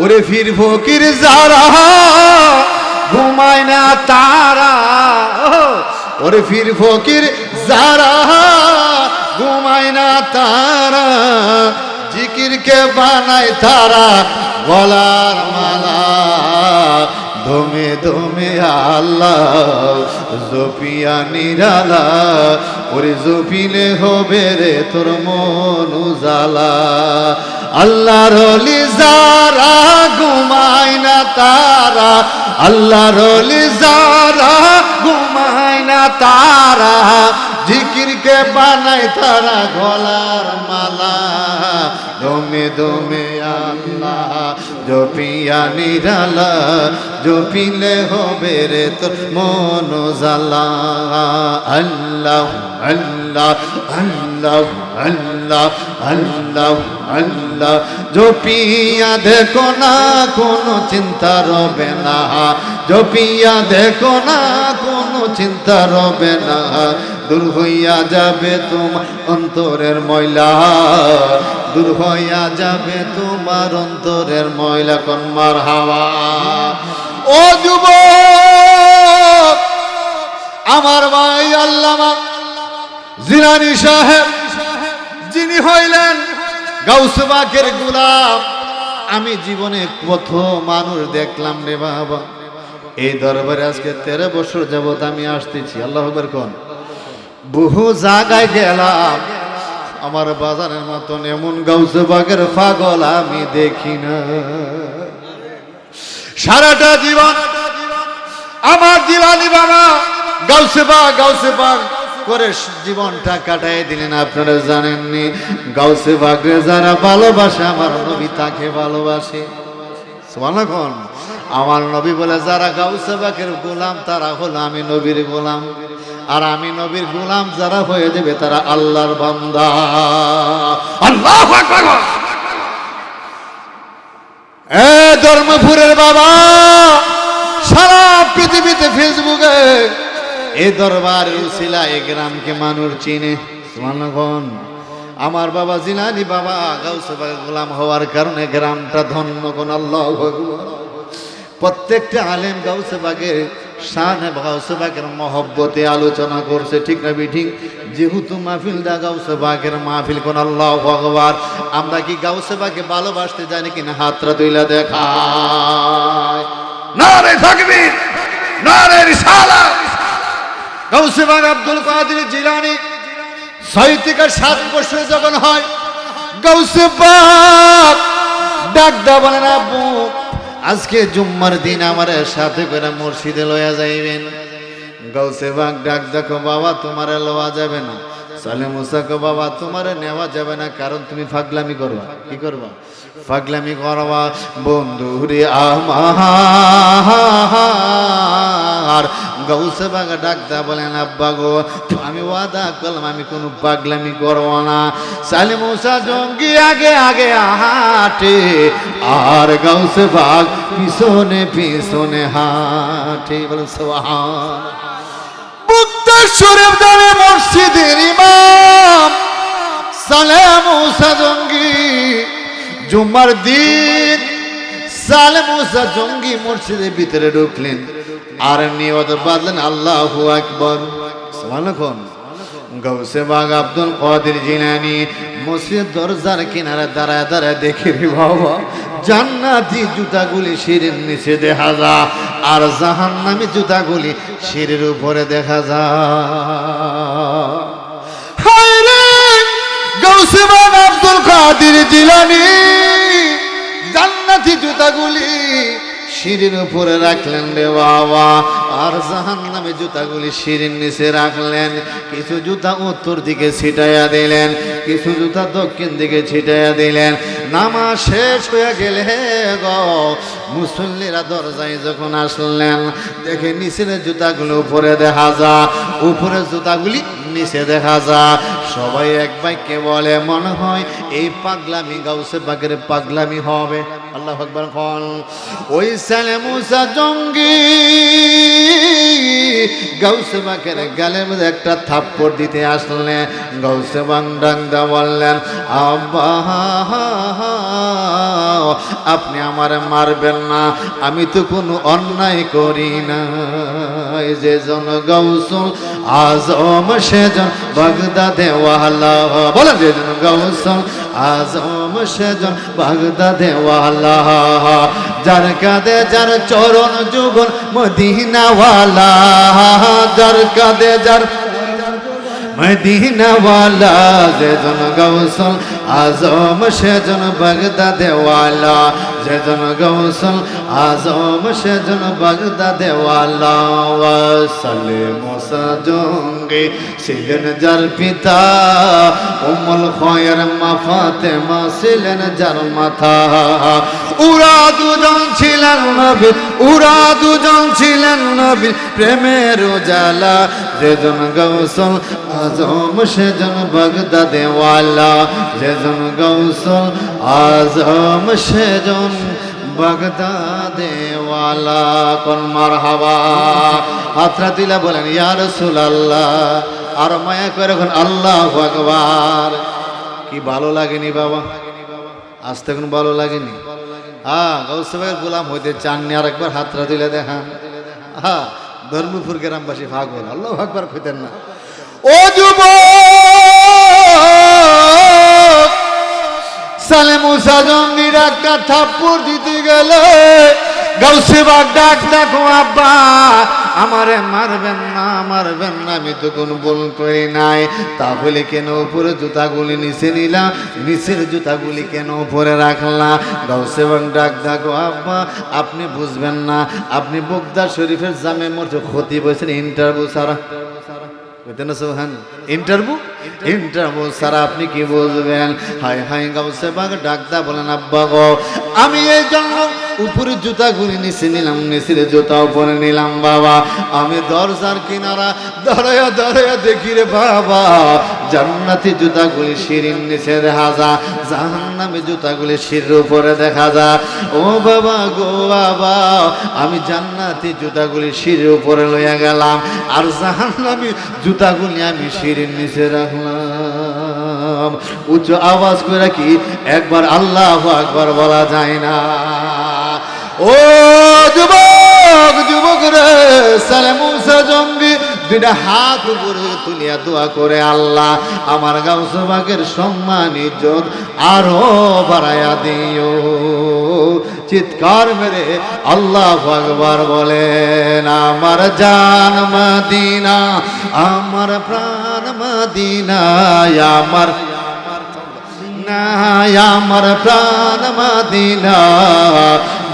ওরে ফির ফকির যারা ঘুমায় না তারা, ওরে ফির ফকির যারা ঘুমায় না তারা, জিকিরকে বানায় তারা গলার মালা। ধমে ধমে আল্লাহ জপিয়া নিরালা, ওরে জপিলে হবে রে তোর মন উজালা। আল্লাহর অলি যারা ঘুমায় না তারা আল্লাহর অলি যারা ঘুমায় না তারা, জিকিরকে বানায় তারা গলার মালা। দমে দমে আল্লাহ, জপিয়া নিরালা, জপিলে হবে রে তোর মন জালা আল্লাহ আল্লাহ আল্লাহ আল্লাহ আল্লাহ আল্লাহ। জপিয়া দেখো না কোনো চিন্তা রবে না। জপিয়া দেখো না কোনো চিন্তা রবে না। দূর হইয়া যাবে তোমার অন্তরের ময়লা। দূর হইয়া যাবে তোমার অন্তরের ময়লা কন্মার হাওয়া। ও যুব আমার ভাই আল্লামা জিলানি সাহেব, যিনি হইলেন গাউসবাকের গুলাম। আমি জীবনে কত মানুষ দেখলাম রে বাবা। এই দরবারে আজকে তেরো বছর যাবত আমি আসতেছি, আল্লাহ কোন? বহু জায়গায় গেলাম। আমার বাজারের মতন এমন গাউসবাগের পাগল আমি দেখি না। সারাটা জীবন আমার জিলানি বাবা গাউসে বাগ গাউসে বাগ করে জীবনটা কাটাই দিলেন, আপনারা জানেননি? গাউসে বাগরে যারা ভালোবাসে, আমার নবী তাকে ভালোবাসে। সুবহানাল্লাহ আমার নবী বলে, যারা গাউসে বাগের গোলাম, তারা হলো আমি নবীর গোলাম। আর আমি নবীর গোলাম যারা হয়ে যাবে, তারা আল্লাহর বান্দা। আল্লাহু এ ধর্মপুরের বাবা, সারা পৃথিবীতে ফেসবুকে এ দরবার উসিলা, এ গ্রামকে মানুষ চিনে। সুবহানাল্লাহ। আমার বাবা জিলানি বাবা গাউসবা গোলাম হওয়ার কারণে গ্রামটা ধন্য কোন আল্লাহ প্রত্যেকটা আলেম গাউসে গাউসেবাগের শান গাউসেবাগের মহব্বতে আলোচনা করছে, ঠিক না ঠিক যেহেতু মাহফিল দা গাউসেবাগের মাহফিল কোন আল্লাহ ভগবান আমরা কি গাউসেবাকে ভালোবাসতে জানি কিনা? হাতরা তুইলা দেখা না রে থাকবির না রে রিসালা। গাউসেবাগ আব্দুল কাদের জিলানি ছয় থেকে সাত বছর যখন হয়, গাউসেবাগ ডাক দা বলেন, আব্বু আজকে জুম্মার দিন আমার সাথে করে মসজিদে লয়া যাইবেন। গাউসে বাঘ ডাক দেখো, বাবা, তোমার লওয়া যাবে না। সালে মুসাকো বাবা, তোমার নেওয়া যাবে না, কারণ তুমি ফাগলামি করবা। কি করবা? ফাগলামি করবা। বন্ধুরে আমার গৌসে বাগা ডাকতা বলেন, আব্বা গো, আমি ওয়াদা করলাম, আমি কোনো পাগলামি করব না। সালে মুসা জঙ্গি আগে আগে হাঁটে, আর গৌসে বাগ পিছনে পিছনে হাঁটে, বলেন সোহান মুক্তেশ্বরের দামে মসজিদের ইমাম। সালেম মুসা জঙ্গি জুম্মার দিন সালেম মুসা জঙ্গি মসজিদের ভিতরে ঢুকলেন। আর নিয়ত বাঁধলেন, আল্লাহ আকবর। সালাখন গৌসে বাগ আব্দুল কাদের জিলানি মসজিদ দরজার কিনারে দাঁড়ায় দাঁড়ায় দেখে রে বাবা, জান্নাতি জুতাগুলি শিরের নিচে দেখা যা আর জাহান্নামি জুতাগুলি শিরের উপরে দেখা যা গৌসে বাগ আব্দুল কাদের জিলানি। জান্নাতি জুতাগুলি সিঁড়ির উপরে রাখলেন রে বাবা। আর জাহান নামে জুতাগুলি সিঁড়ির নিচে রাখলেন। কিছু জুতা উত্তর দিকে ছিটাইয়া দিলেন, কিছু জুতা দক্ষিণ দিকে ছিটাইয়া দিলেন। নামা শেষ হয়ে গেলে গ, মুসল্লিরা দরজায় যখন আসলেন, দেখে নিচের জুতাগুলো উপরে দেখা যা উপরে জুতাগুলি নিচে দেখা যা। সবাই এক বাক্যে বলে, মনে হয় এই পাগলামি গাউসে বাগের পাগলামি হবে। আল্লাহ আকবার খন ওই সালে মুসা জঙ্গি গৌসে বাকের গালের মধ্যে একটা থাপ্পড় দিতে আসলেন। গৌসে বাং ডাংদা বললেন, আব্বা, আপনি আমার মারবেন না। আমি তো কোনো অন্যায় করি না যে জন গৌসুল আজম সেজন বাগদাদে ওয়ালা। বলেন যে জন গৌসুল আজম সেজন বাগদাদে ওয়ালা। যার কাদে যার চরণ যুগল মদিনাওয়ালা। যার কাদে যার মদিনাওয়ালা। যেজন গৌসল আজম সেজন বাগদাদেওয়ালা যেজন গৌসল আজম, সেজন বাগদাদেওয়ালা ওয়াসালে মোসা জঙ্গে ছিলেন যার পিতা। উমল খয়ের মা ফাতেমা ছিলেন যার মাথা। উরা দুজন ছিলেন নবী উরা দুজন ছিলেন নবী, প্রেমের উজালা, যেজন গৌসল, আজম সেজন বাগদাদে ওয়ালা যেজন গৌসল, আজম সেজন বাগদাদে ওয়ালা কোন মারহাবা। হাতরা দিলা বলেন, ইয়া রাসূলুল্লাহ। আর মায়া করে এখন আল্লাহু আকবার। কি ভালো লাগেনি বাবা? আজ তখন ভালো লাগেনি। হ্যাঁ গৌসবের গোলাম হইতে চাননি আর একবার হাতরা দিলে দেখান। হ্যাঁ ধর্মপুর গ্রামবাসী ভাগল আল্লাহ ভাগবার খুঁজতেন না। ও যুব সালে মুসা জঙ্গির থাপ্পড় দিতে গেলে গাউসে বাগ ডাক দেখো আব্বা আমারে মারবেন না মারবেন না, আমি তো কোনো ভুল করি নাই। তাহলে কেন উপরে জুতাগুলি নিচে নিলাম নিচের জুতাগুলি কেন উপরে রাখলাম গাউসে ডাক দেখো আব্বা, আপনি বুঝবেন না, আপনি বগদা শরীফের জামে মধ্যে ক্ষতি বলছেন ইন্টারভিউ সারা ইন্টারভিউ ইন্টারভিউ সারা আপনি কি বুঝবেন? হাই হাই গাউসে বাগ বলেন, আব্বা গো, আমি এই জন্য উপরে জুতা গুলি নিচে নিলাম, নিচের জুতা উপরে নিলাম, বাবা। আমি দরজার কিনারা দরয়া দরয়া দেখি রে বাবা। জান্নাতি জুতাগুলি সিঁড়ির নিচে দেখা যা জাহান্নামে জুতাগুলি সিঁড়ির উপরে দেখা যা। ও বাবা গো বাবা, আমি জান্নাতি জুতাগুলি সিঁড়ির উপরে লইয়া গেলাম, আর জাহান্নামি জুতাগুলি আমি সিঁড়ির নিচে রাখলাম। উচ্চ আওয়াজ করে কি একবার আল্লাহ একবার বলা যায় না। ও যুবক যুবক রে, সালে মুসা জঙ্গি দুইটা হাত উপরে তুলিয়া দোয়া করে আল্লাহ, আমার গাউসবাগের সম্মান, ইজ্জত আরও বাড়াইয়া দিও। চিৎকার মেরে আল্লাহ আকবার বলেন, আমার জান মাদিনা, আমার প্রাণ মাদিনা, আমার আমার প্রাণ মদিনা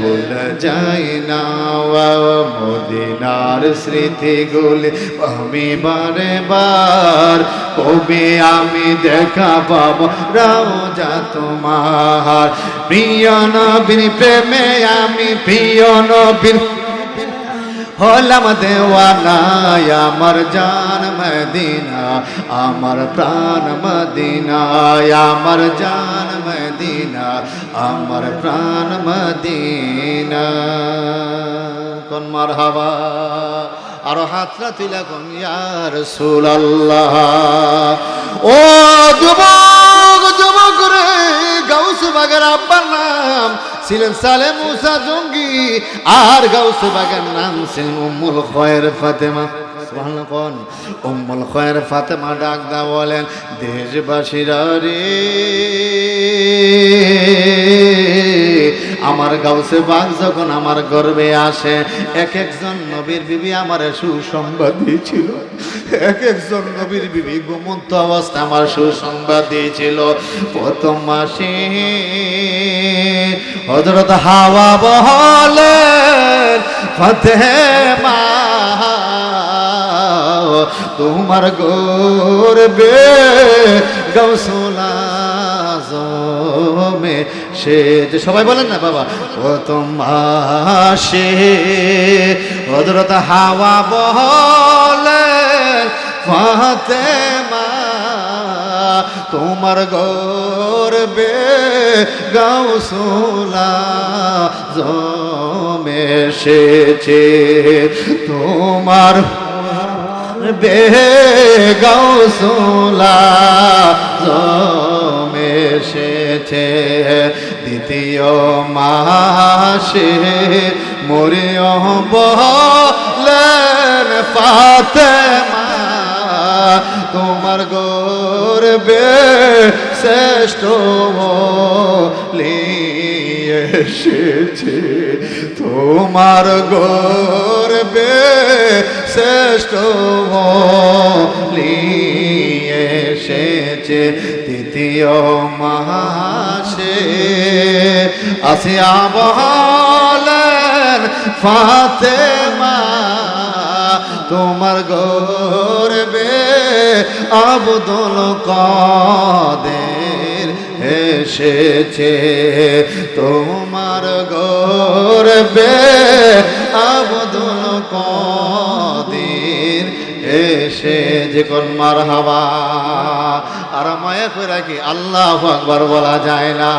ভুলে যাই না মদিনার স্মৃতিগুলি আমি বারে বার কবে আমি দেখা পাব? রাও যা তোমার। প্রিয় নবীর প্রেমে আমি প্রিয় নবীর হলাম দেওয়ানা আমার জান মদিনা, আমার প্রাণ মদিনা আমার জান মদিনা, আমার প্রাণ মদিনা। কোন মার হাওয়া আরও হাতরা তুলা কোন ইয়ার সুলাল্লাহ ও যুবক যুবক রে গাউস বাগের আব্বার নাম ছিলেন সালে মুসা জঙ্গি, আর গাউস বাগান নাম ছিলেন উম্মুল খয়ের ফাতেমা। কোন? উম্মুল খয়ের ফাতেমা ডাক দা বলেন, দেশবাসীরা রে। আমার গাউসে বাঘ যখন আমার গর্বে আসে, এক একজন নবীর বিবি আমার সুসংবাদ দিয়েছিল এক একজন নবীর বিবি ঘুমন্ত অবস্থা আমার সুসংবাদ দিয়েছিল প্রথম মাসে হজরত হাওয়া বহলেন ফতেমা, তোমার গর্বে গৌসলা জমে সে যে সবাই বলেন না, বাবা। ও তোমাশে হজরত হাওয়া বলে, ফাতেমা, তোমার গর্বে গাউসুলা জমে এসেছে। তোমার বে গাউসুলা জমে এসেছে দ্বিতীয় মাসে মরিয় বলেন ফাতেমা তোমার গর্বে শ্রেষ্ঠ এসেছে। তোমার গর্বে শ্রেষ্ঠ এসেছে। তৃতীয় মাসে আসিয়া বলেন, ফাতেমা, তোমার গর্বে আবদুল কাদের এসেছে। তোমার গর্বে আবদুল কাদের এসে যে কোন মার হাওয়া করে রাখি আল্লাহ আকবর বলা যায় না।